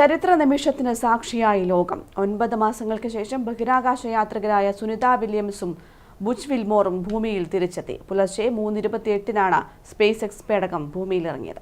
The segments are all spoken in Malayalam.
ചരിത്ര നിമിഷത്തിന് സാക്ഷിയായി ലോകം. ഒൻപത് മാസങ്ങൾക്ക് ശേഷം ബഹിരാകാശ യാത്രികരായ സുനിത വില്യംസും ബുച്ച് വിൽമോറും ഭൂമിയിൽ തിരിച്ചെത്തി. പുലർച്ചെ മൂന്നിരുപത്തിയെട്ടിനാണ് സ്പേസ് എക്സ് പേടകം ഭൂമിയിലിറങ്ങിയത്.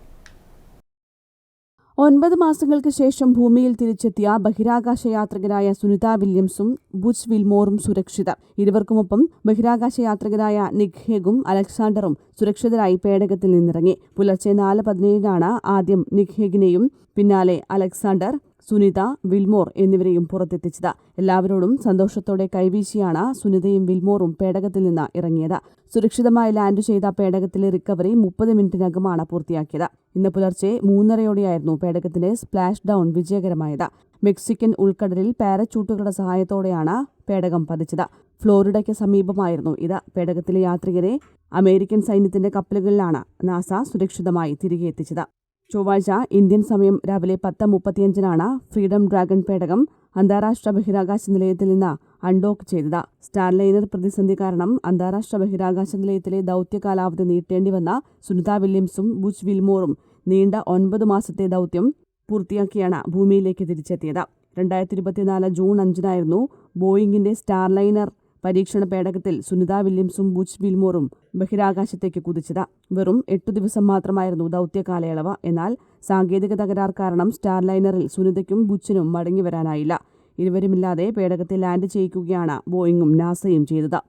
ഒൻപത് മാസങ്ങൾക്ക് ശേഷം ഭൂമിയിൽ തിരിച്ചെത്തിയ ബഹിരാകാശ യാത്രികരായ സുനിത വില്യംസും ബുച്ച് വിൽമോറും സുരക്ഷിത. ഇരുവർക്കുമൊപ്പം ബഹിരാകാശ യാത്രികരായ നിക് ഹേഗും അലക്സാണ്ടറും സുരക്ഷിതരായി പേടകത്തിൽ നിന്നിറങ്ങി. പുലർച്ചെ നാല് പതിനേഴിനാണ് ആദ്യം നിക് ഹേഗിനെയും പിന്നാലെ അലക്സാണ്ടർ സുനിത വിൽമോർ എന്നിവരെയും പുറത്തെത്തിച്ചത്. എല്ലാവരോടും സന്തോഷത്തോടെ കൈവീശിയാണ് സുനിതയും വിൽമോറും പേടകത്തിൽ നിന്ന് ഇറങ്ങിയത്. സുരക്ഷിതമായി ലാൻഡ് ചെയ്ത പേടകത്തിലെ റിക്കവറി മുപ്പത് മിനിറ്റിനകമാണ് പൂർത്തിയാക്കിയത്. ഇന്ന് പുലർച്ചെ മൂന്നരയോടെയായിരുന്നു പേടകത്തിന്റെ സ്പ്ലാഷ് ഡൌൺ വിജയകരമായത്. മെക്സിക്കൻ ഉൾക്കടലിൽ പാരച്ചൂട്ടുകളുടെ സഹായത്തോടെയാണ് പേടകം പതിച്ചത്. ഫ്ലോറിഡയ്ക്ക് സമീപമായിരുന്നു ഇത്. പേടകത്തിലെ യാത്രികരെ അമേരിക്കൻ സൈന്യത്തിന്റെ കപ്പലുകളിലാണ് നാസ സുരക്ഷിതമായി തിരികെ എത്തിച്ചത്. ചൊവ്വാഴ്ച ഇന്ത്യൻ സമയം രാവിലെ പത്ത് മുപ്പത്തിയഞ്ചിനാണ് ഫ്രീഡം ഡ്രാഗൺ പേടകം അന്താരാഷ്ട്ര ബഹിരാകാശ നിലയത്തിൽ നിന്ന് അൺഡോക്ക് ചെയ്തത്. സ്റ്റാർലൈനർ പ്രതിസന്ധി കാരണം അന്താരാഷ്ട്ര ബഹിരാകാശ നിലയത്തിലെ ദൗത്യ കാലാവധി നീട്ടേണ്ടി വന്ന സുനിത വില്യംസും ബുച്ച് വിൽമോറും നീണ്ട ഒൻപത് മാസത്തെ ദൗത്യം പൂർത്തിയാക്കിയാണ് ഭൂമിയിലേക്ക് തിരിച്ചെത്തിയത്. രണ്ടായിരത്തി ഇരുപത്തിനാല് ജൂൺ അഞ്ചിനായിരുന്നു ബോയിങ്ങിന്റെ സ്റ്റാർലൈനർ പരീക്ഷണ പേടകത്തിൽ സുനിത വില്യംസും ബുച്ച് വിൽമോറും ബഹിരാകാശത്തേക്ക് കുതിച്ചത്. വെറും എട്ടു ദിവസം മാത്രമായിരുന്നു ദൗത്യ കാലയളവ്. എന്നാൽ സാങ്കേതിക തകരാർ കാരണം സ്റ്റാർലൈനറിൽ സുനിതയ്ക്കും ബുച്ചിനും മടങ്ങിവരാനായില്ല ഇരുവരുമില്ലാതെ പേടകത്തിൽ ലാൻഡ് ചെയ്യിക്കുകയാണ് ബോയിങ്ങും നാസയും ചെയ്തത്.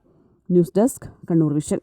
News desk Kannur vision.